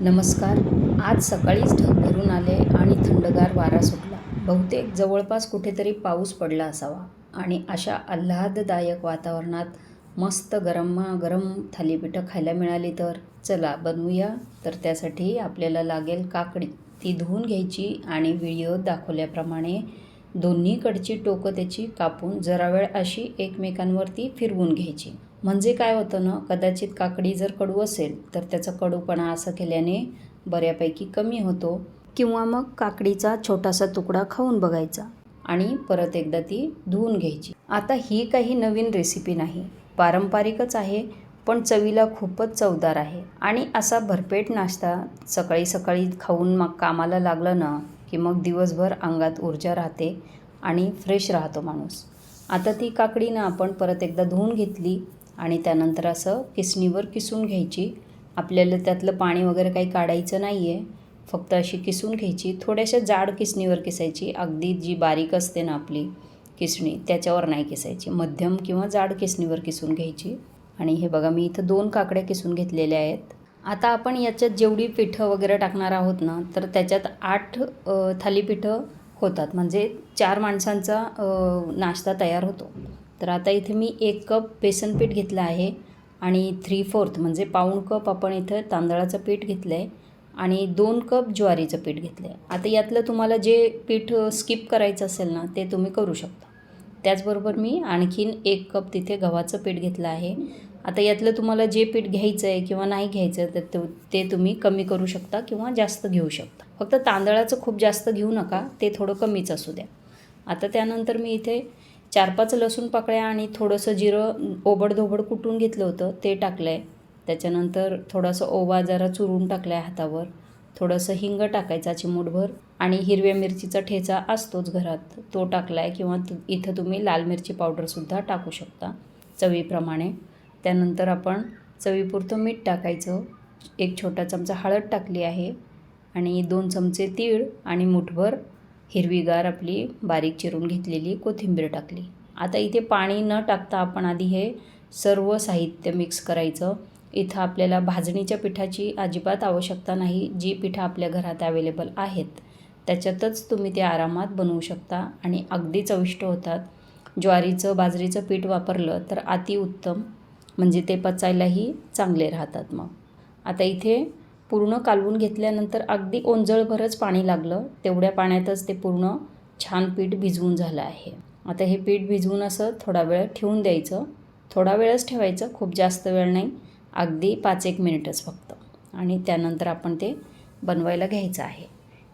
नमस्कार. आज सकाळीच ढग भरून आले आणि थंडगार वारा सुटला. बहुतेक जवळपास कुठेतरी पाऊस पडला असावा आणि अशा आल्हाददायक वातावरणात मस्त गरमागरम गरम थालीपीठं खायला मिळाली तर? चला बनवूया. तर त्यासाठी आपल्याला लागेल काकडी. ती धुवून घ्यायची आणि व्हिडिओ दाखवल्याप्रमाणे दोन्हीकडची टोकं त्याची कापून जरा वेळ अशी एकमेकांवरती फिरवून घ्यायची. म्हणजे काय होतं ना कदाचित काकडी जर कडू असेल तर त्याचा कडूपणा असं केल्याने बऱ्यापैकी कमी होतो. किंवा मग काकडीचा छोटासा तुकडा खाऊन बघायचा आणि परत एकदा ती धुवून घ्यायची. आता ही काही नवीन रेसिपी नाही. पारंपरिकच आहे पण चवीला खूपच चवदार आहे. आणि असा भरपेट नाश्ता सकाळी सकाळी खाऊन मग कामाला लागलं ना की मग दिवसभर अंगात ऊर्जा राहते आणि फ्रेश राहतो माणूस. आता ती काकडी ना आपण परत एकदा धुवून घेतली आणि त्यानंतर असं किसणीवर किसून घ्यायची. आपल्याला त्यातलं पाणी वगैरे काही काढायचं नाही आहे फक्त अशी किसून घ्यायची. थोड्याशा जाड किसणीवर किसायची. अगदी जी बारीक असते ना आपली किसणी त्याच्यावर नाही किसायची. मध्यम किंवा जाड किसणीवर किसून घ्यायची. आणि हे बघा मी इथं दोन काकड्या किसून घेतलेल्या आहेत. आता आपण याच्यात जेवढी पिठं वगैरे टाकणार आहोत ना तर त्याच्यात आठ थालीपीठं होतात. म्हणजे चार माणसांचा नाश्ता तयार होतो. तर आता इथे मी एक कप बेसन पीठ घेतलं आहे आणि थ्री फोर्थ म्हणजे पाऊण कप आपण इथं तांदळाचं पीठ घेतलं आहे आणि दोन कप ज्वारीचं पीठ घेतलं आहे आता यातलं तुम्हाला जे पीठ स्किप करायचं असेल ना ते तुम्ही करू शकता. त्याचबरोबर मी आणखीन एक कप तिथे गव्हाचं पीठ घेतलं आहे. आता यातलं तुम्हाला जे पीठ घ्यायचं आहे किंवा नाही घ्यायचं तर तो ते तुम्ही कमी करू शकता किंवा जास्त घेऊ शकता. फक्त तांदळाचं खूप जास्त घेऊ नका ते थोडं कमीच असू द्या. आता त्यानंतर मी इथे चार पाच लसूण पाकळ्या आणि थोडंसं जिरं ओबडधोबड कुटून घेतलं होतं ते टाकलं आहे त्याच्यानंतर थोडंसं ओवा जरा चुरून टाकला आहे हातावर. थोडंसं हिंग टाकायचा चिमूटभर आणि हिरव्या मिरचीचा ठेचा असतोच घरात तो टाकला आहे किंवा तु इथं तुम्ही लाल मिरची पावडरसुद्धा टाकू शकता चवीप्रमाणे. त्यानंतर आपण चवीपुरतं मीठ टाकायचं. एक छोटा चमचा हळद टाकली आहे आणि दोन चमचे तीळ आणि मुठभर हिरवीगार आपली बारीक चिरून घेतलेली कोथिंबीर टाकली. आता इथे पाणी न टाकता आपण आधी हे सर्व साहित्य मिक्स करायचं. इथं आपल्याला भाजणीच्या पिठाची अजिबात आवश्यकता नाही जी पिठं आपल्या घरात अवेलेबल आहेत. त्याच्यातच तुम्ही ते आरामात बनवू शकता आणि अगदी चविष्ट होतात. ज्वारीचं बाजरीचं पीठ वापरलं तर अतिउत्तम म्हणजे ते पचायलाही चांगले राहतात मग. आता इथे पूर्ण कालवून घेतल्यानंतर अगदी ओंजळभरच पाणी लागलं. तेवढ्या पाण्यातच ते पूर्ण छान पीठ भिजवून झालं आहे. आता हे पीठ भिजवून असं थोडा वेळ ठेवून द्यायचं. थोडा वेळच ठेवायचं खूप जास्त वेळ नाही. अगदी पाच एक मिनिटच फक्त. आणि त्यानंतर आपण ते बनवायला घ्यायचं आहे.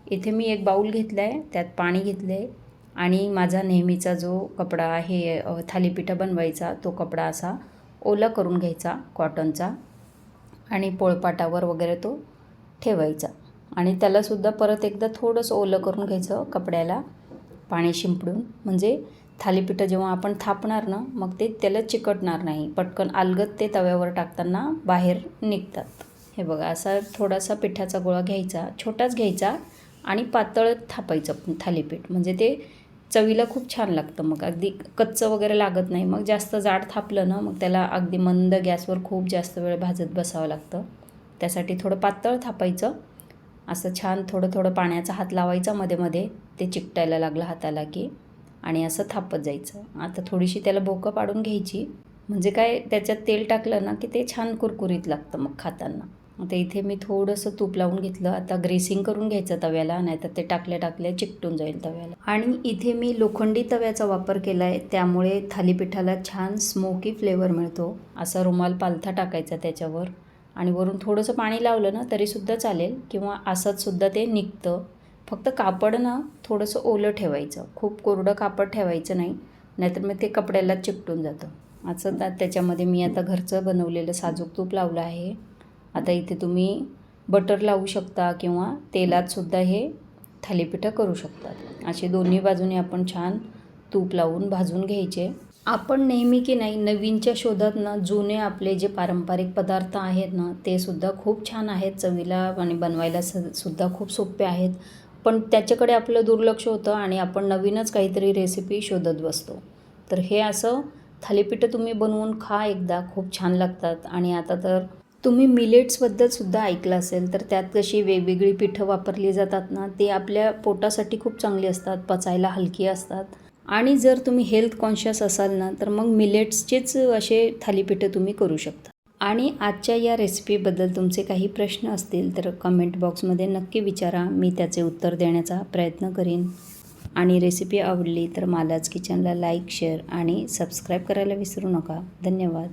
इथे मी एक बाऊल घेतला आहे त्यात पाणी घेतलं आहे आणि माझा नेहमीचा जो कपडा आहे थालीपीठं बनवायचा तो कपडा असा ओला करून घ्यायचा कॉटनचा आणि पोळपाटावर वगैरे तो ठेवायचा. आणि त्यालासुद्धा परत एकदा थोडंसं ओलं करून घ्यायचं कपड्याला पाणी शिंपडून. म्हणजे थालीपीठं जेव्हा आपण थापणार ना मग ते त्याला चिकटणार नाही. पटकन अलगद ते तव्यावर टाकताना बाहेर निघतात. हे बघा असा थोडासा पिठाचा गोळा घ्यायचा छोटाच घ्यायचा आणि पातळ थापायचं थालीपीठ. म्हणजे ते चवीला खूप छान लागतं मग. अगदी कच्चं वगैरे लागत नाही. मग जास्त जाड थापलं ना मग त्याला अगदी मंद गॅसवर खूप जास्त वेळ भाजत बसावं लागतं. त्यासाठी थोडं पातळ थापायचं. असं छान थोडं थोडं पाण्याचा हात लावायचा मध्ये मध्ये. ते चिकटायला लागलं हाताला की. आणि असं थापत जायचं. आता थोडीशी त्याला भोकं पाडून घ्यायची. म्हणजे काय त्याच्यात तेल टाकलं ना की ते छान कुरकुरीत लागतं मग खाताना. आता इथे मी थोडंसं तूप लावून घेतलं. आता ग्रेसिंग करून घ्यायचं तव्याला नाहीतर ते टाकल्या टाकल्या चिकटून जाईल तव्याला. आणि इथे मी लोखंडी तव्याचा वापर केला आहे त्यामुळे थालीपीठाला छान स्मोकी फ्लेवर मिळतो. असा रुमाल पालथा टाकायचा त्याच्यावर. आणि वरून थोडंसं पाणी लावलं ना तरीसुद्धा चालेल. किंवा असंचसुद्धा ते निघतं. फक्त कापड ना थोडंसं ओलं ठेवायचं. खूप कोरडं कापड ठेवायचं नाही. नाहीतर मग ते कपड्याला चिकटून जातं. असं त्याच्यामध्ये मी आता घरचं बनवलेलं साजूक तूप लावलं आहे. आता इथे तुम्ही बटर लावू शकता किंवा तेलातसुद्धा हे थालीपीठं करू शकतात. असे दोन्ही बाजूने आपण छान तूप लावून भाजून घ्यायचे. आपण नेहमी की नाही नवीनच्या शोधात ना जुने आपले जे पारंपरिक पदार्थ आहेत ना ते सुद्धा खूप छान आहेत. चवीला आणि बनवायला स सुद्धा खूप सोपे आहेत. पण त्याच्याकडे आपलं दुर्लक्ष होतं आणि आपण नवीनच काहीतरी रेसिपी शोधत बसतो. तर हे असं थालीपीठं तुम्ही बनवून खा एकदा खूप छान लागतात. आणि आता तर तुम्ही मिलेट्सबद्दल सुद्धा ऐकलं असेल तर त्यात कशी वेगवेगळी पिठं वापरली जातात ना ते आपल्या पोटासाठी खूप चांगली असतात पचायला हलकी असतात. आणि जर तुम्ही हेल्थ कॉन्शियस असाल ना तर मग मिलेट्सचेच असे थालीपीठं तुम्ही करू शकता. आणि आजच्या या रेसिपीबद्दल तुमचे काही प्रश्न असतील तर कमेंट बॉक्समध्ये नक्की विचारा. मी त्याचे उत्तर देण्याचा प्रयत्न करीन. आणि रेसिपी आवडली तर मालाच किचनला लाईक शेअर आणि सबस्क्राईब करायला विसरू नका. धन्यवाद.